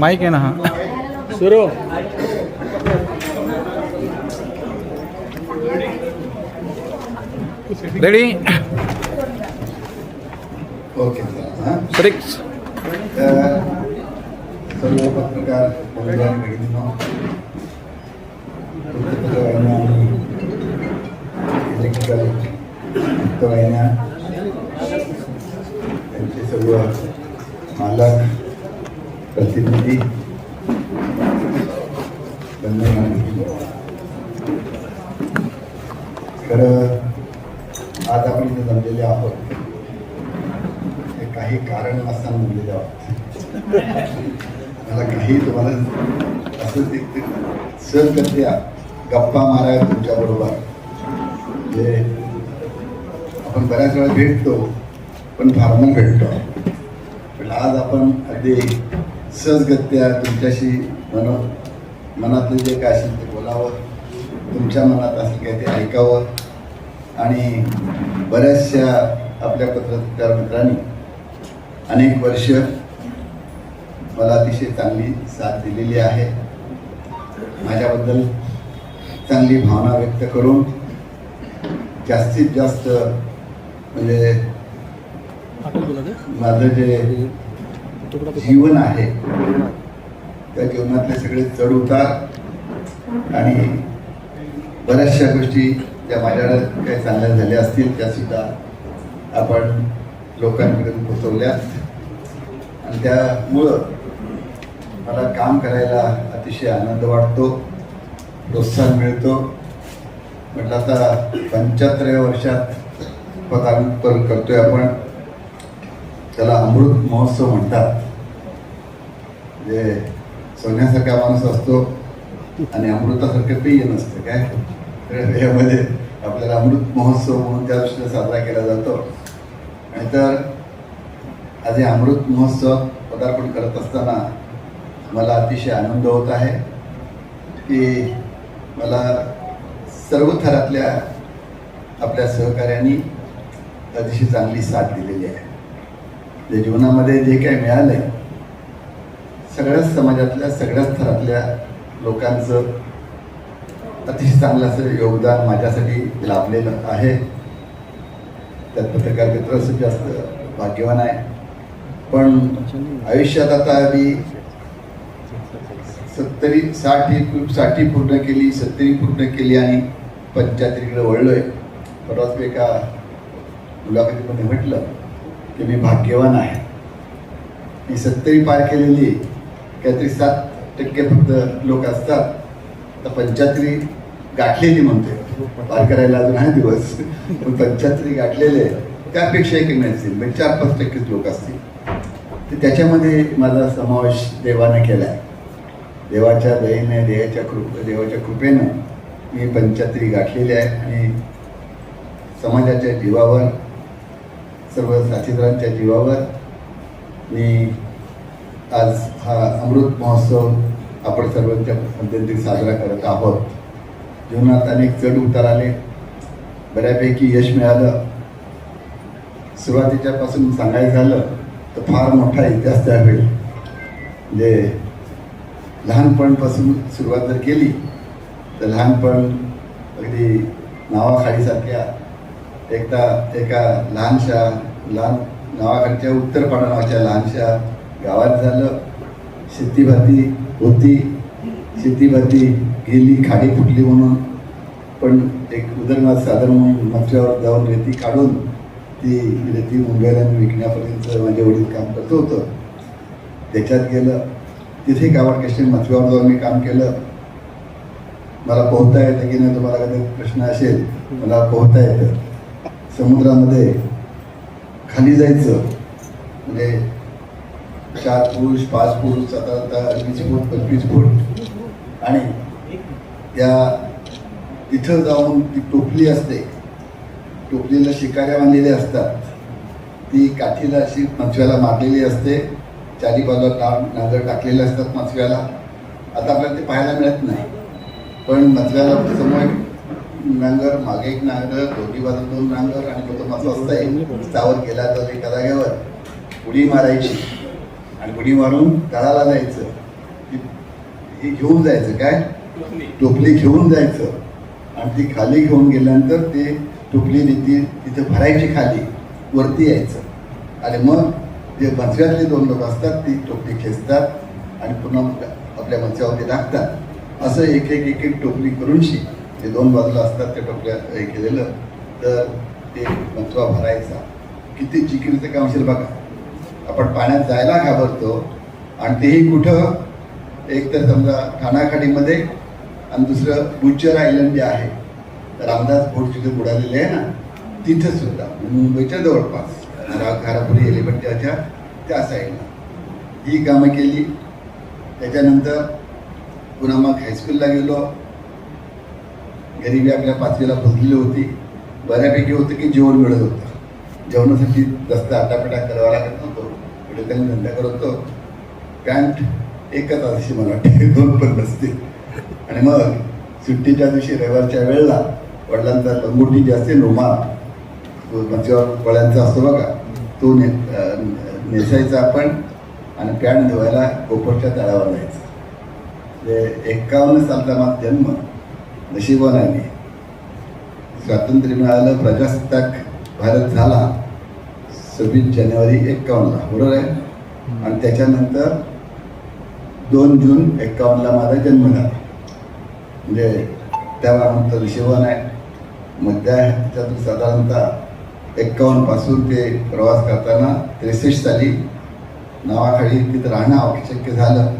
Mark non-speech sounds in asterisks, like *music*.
Mic आहे ना हा। सुरू। रेडी ओके तर सर्व पत्रकार वृत्तवाहिन्या त्यांचे सर्व मालक। प्रतिनिधी. खर खरं आज आपण इथे जमलेले आहोत. हे काही कारण नसताना जमलेले आहोत. मला काही तुम्हाला असं ते ते सहज गप्पा माराय तुमच्याबरोबर म्हणजे आपण बऱ्याच वेळा भेटतो पण फार्मल भेटतो. पण आज आपण अगदी सहजगत्या तुमच्याशी मन मनातलं जे काय असेल ते बोलावं. तुमच्या मनात असेल काय ते ऐकावं. आणि बऱ्याचशा आपल्या पत्रकार मित्रांनी अनेक वर्ष मला अतिशय चांगली साथ दिलेली आहे. माझ्याबद्दल चांगली भावना व्यक्त करून जास्तीत जास्त म्हणजे माझं जे जीवन आहे. त्या जीवनातले सगळे चढ उतार आणि बऱ्याचशा गोष्टी ज्या माझ्याकडे काही चांगल्या झाल्या असतील त्या सुद्धा आपण लोकांपर्यंत पोचवल्यात आणि त्यामुळं मला काम करायला अतिशय आनंद वाटतो प्रोत्साहन मिळतो. म्हटलं आता पंच्याहत्तराव्या वर्षात पदार्पण करतोय आपण. त्याला अमृत महोत्सव म्हणतात. म्हणजे सोन्यासारखा माणूस असतो आणि अमृतासारखं पेय नसतं काय? तर यामध्ये आपल्याला अमृत महोत्सव म्हणून त्या दृष्टीने साजरा केला जातो. आणि तर आज हे अमृत महोत्सव पदार्पण करत असताना मला अतिशय आनंद होत आहे की मला सर्व थरातल्या आपल्या सहकार्यांनी अतिशय चांगली साथ दिलेली आहे. जे जीवनामध्ये जे काही मिळालं आहे सगळ्याच समाजातल्या सगळ्याच थरातल्या लोकांचं अतिशय चांगलं असं योगदान माझ्यासाठी लाभलेलं आहे. त्यात पत्रकार मित्र जास्त भाग्यवान आहे. पण आयुष्यात आता मी सत्तरी साठी साठी पूर्ण केली सत्तरी पूर्ण केली आणि पंच्याहत्तरीकडे आहे परवाच मी एका मुलाखतीमध्ये म्हटलं की मी भाग्यवान आहे. मी सत्तरी पार केलेली काहीतरी सात टक्के फक्त लोक असतात. तर पंच्याहत्तरी गाठलेली म्हणते पार करायला अजून आहे दिवस. पण पंच्याहत्तरी गाठलेले त्यापेक्षा एक असतील. म्हणजे चार पाच टक्केच लोक असतील. तर त्याच्यामध्ये माझा समावेश देवानं केला आहे देवाच्या दयेने देवाच्या कृप देवाच्या कृपेनं मी पंच्याहत्तरी गाठलेली आहे. आणि समाजाच्या जीवावर सर्व साथीदारांच्या जीवावर. मी आज हा अमृत महोत्सव आपण सर्वांच्या मध्यंतरी साजरा करत आहोत. जीवनात अनेक चढ उतार आले. बऱ्यापैकी यश मिळालं. सुरुवातीच्यापासून सांगायचं झालं तर फार मोठा इतिहास त्यावेळी म्हणजे लहानपणपासून सुरुवात जर केली तर लहानपण अगदी नावाखाडीसारख्या एकदा एका लहानशा लहान गावाकडच्या उत्तरपाडा नावाच्या लहानशा गावात झालं. शेतीभाती होती. शेतीभाती गेली खाडी फुटली म्हणून. पण एक उदरनाथ साधन म्हणून मथऱ्यावर जाऊन रेती काढून ती रेती मुंबईला विकण्यापर्यंत माझे वडील काम करत होतं. त्याच्यात गेलं. तिथे गावात कसे मथव्यावर जाऊन मी काम केलं. मला पोहता येतं की नाही तुम्हाला कधी प्रश्न असेल? मला पोहता येतं. समुद्रामध्ये खाली जायचं. म्हणजे चार पुरुष पाच पुरुष साधारणतः वीस फूट पंचवीस फूट. आणि त्या तिथं जाऊन ती टोपली असते. टोपलीला शिकाऱ्या बांधलेल्या असतात. ती काठीला अशी मचव्याला मारलेली असते. चारी बाजूला टाळ नांगर टाकलेले असतात मचव्याला आता आपल्याला ते पाहायला मिळत नाही. पण मचव्याला समोर नांगर मागे एक नांगर दोन्ही बाजू दोन नांगर आणि तो मचवा असताय त्यावर गेला तर एका जागेवर उडी मारायची. आणि उडी मारून तळाला जायचं. हे घेऊन जायचं काय? टोपली. घेऊन जायचं. आणि ती खाली घेऊन गेल्यानंतर ते टोपली ती तिथे भरायची खाली. वरती यायचं. आणि मग जे मंचातले दोन लोक असतात ती टोपली खेचतात आणि पुन्हा आपल्या मंचावरती टाकतात. असं एक एक एक एक टोपली करून शी जे दोन बाजूला असतात त्या टोपल्या हे केलेलं तर ते मथवा भरायचा. किती जिकिरीचं काम असेल बघा. आपण पाण्यात जायला घाबरतो आणि तेही कुठं? एक तर समजा ठाणाखाडीमध्ये आणि दुसरं बुच्चर आयलंड जे आहे रामदास बोट जिथे बुडालेले आहे ना तिथं सुद्धा म्हणजे मुंबईच्या जवळपास घरापुरी एलिपट्ट्याच्या त्या साईडला ही कामं केली. त्याच्यानंतर पुन्हा मग हायस्कूलला गेलो. गरिबी आपल्या पाचवीला भरलेली होती. बऱ्यापैकी होतं की जेवण मिळत होतं. जेवणासाठी जास्त आटापिटा करावा लागत नव्हतो. पुढे त्यांनी धंदा करत होतो. पॅन्ट एकच अशी मला वाटते *laughs* दोन पण नसते आणि मग सुट्टीच्या दिवशी रविवारच्या वेळेला वडिलांचा लंगोटी जी असते रुमाल मच्छीवर मंचावर पळ्यांचा असतो बघा तो ने नेसायचा आपण आणि पॅन्ट धुवायला कोपरच्या तळावर जायचं म्हणजे एक्कावन्न सालचा माझा जन्म. नशिबान स्वातंत्र्य मिळालं प्रजासत्ताक भारत झाला. सव्वीस जानेवारी एक्कावन्नला बरोबर आहे? आणि त्याच्यानंतर दोन जून एक्कावन्नला माझा जन्म झाला. म्हणजे त्यानंतर नशिबान आहे. मग त्या ह्याच्यातून साधारणतः एक्कावन्नपासून ते प्रवास करताना त्रेसष्ट साली नावाखाली तिथं राहणं अशक्य झालं.